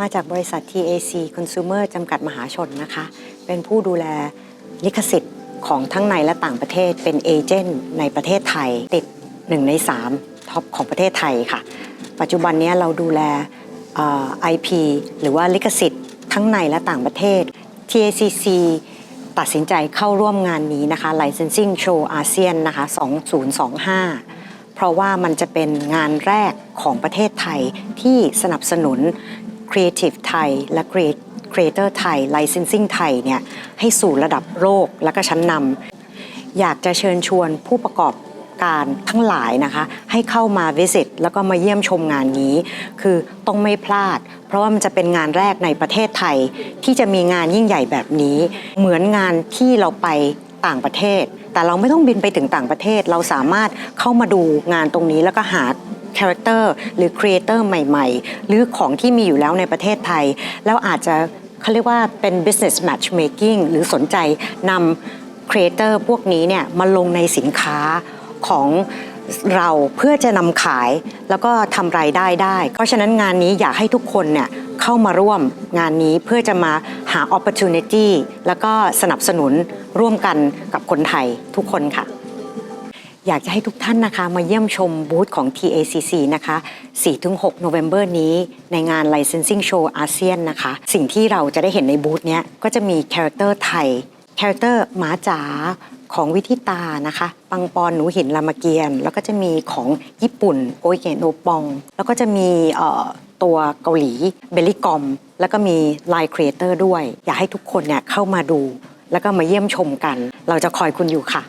มาจากบริษัท TAC Consumer จำกัดมหาชนนะคะ เป็นผู้ดูแลลิขสิทธิ์ของทั้งในและต่างประเทศเป็นเอเจนต์ในประเทศไทย ติด 1 ใน 3 ท็อปของประเทศไทยค่ะ ปัจจุบันนี้เราดูแลเอ่อ IP หรือว่าลิขสิทธิ์ทั้งในและต่างประเทศ TACC ตัดสินใจเข้าร่วมงานนี้นะคะ Licensing Show ASEAN นะคะ 2025 เพราะว่ามันจะเป็นงานแรกของประเทศไทยที่สนับสนุน Creative ไทยและ Creator ไทย Licensing ไทยเนี่ยให้สู่ระดับโลกและก็ชั้นนำอยากจะเชิญชวนผู้ประกอบการทั้งหลายนะคะ ให้เข้ามา visit แล้วก็มาเยี่ยมชมงานนี้ คือต้องไม่พลาด เพราะว่ามันจะเป็นงานแรกในประเทศไทย ที่จะมีงานยิ่งใหญ่แบบนี้ เหมือนงานที่เราไปต่างประเทศ แต่เราไม่ต้องบินไปถึงต่างประเทศ เราสามารถเข้ามาดูงานตรงนี้แล้วก็หา คาแรคเตอร์หรือครีเอเตอร์ใหม่ๆ หรือของที่มีอยู่แล้วในประเทศไทย แล้วอาจจะเขาเรียกว่าเป็น business matchmaking หรือสนใจนำครีเอเตอร์พวกนี้เนี่ยมาลงในสินค้าของเราเพื่อจะนำขายแล้วก็ทำรายได้ได้ เพราะฉะนั้นงานนี้อยากให้ทุกคนเนี่ยเข้ามาร่วมงานนี้เพื่อจะมาหา opportunity แล้วก็สนับสนุนร่วมกันกับคนไทยทุกคนค่ะ อยากจะให้ทุกท่านนะคะ มาเยี่ยมชมบูธของ TACC นะคะ4ถึง6 November นี้ในงาน Licensing Show อาเซียนนะคะ สิ่งที่เราจะได้เห็นในบูธเนี้ยก็จะมีคาแรคเตอร์ไทยคาแรคเตอร์หมาจ๋าของวิธิตานะคะ ปังปอนหนูหินรามเกียรติ์แล้วก็จะมีของญี่ปุ่นโกยเกโนปอง แล้วก็จะมีตัวเกาหลีเบลิกอม แล้วก็มีไลน์ครีเอเตอร์ด้วย อยากให้ทุกคนเนี่ยเข้ามาดู แล้วก็มาเยี่ยมชมกัน เราจะคอยคุณอยู่ค่ะ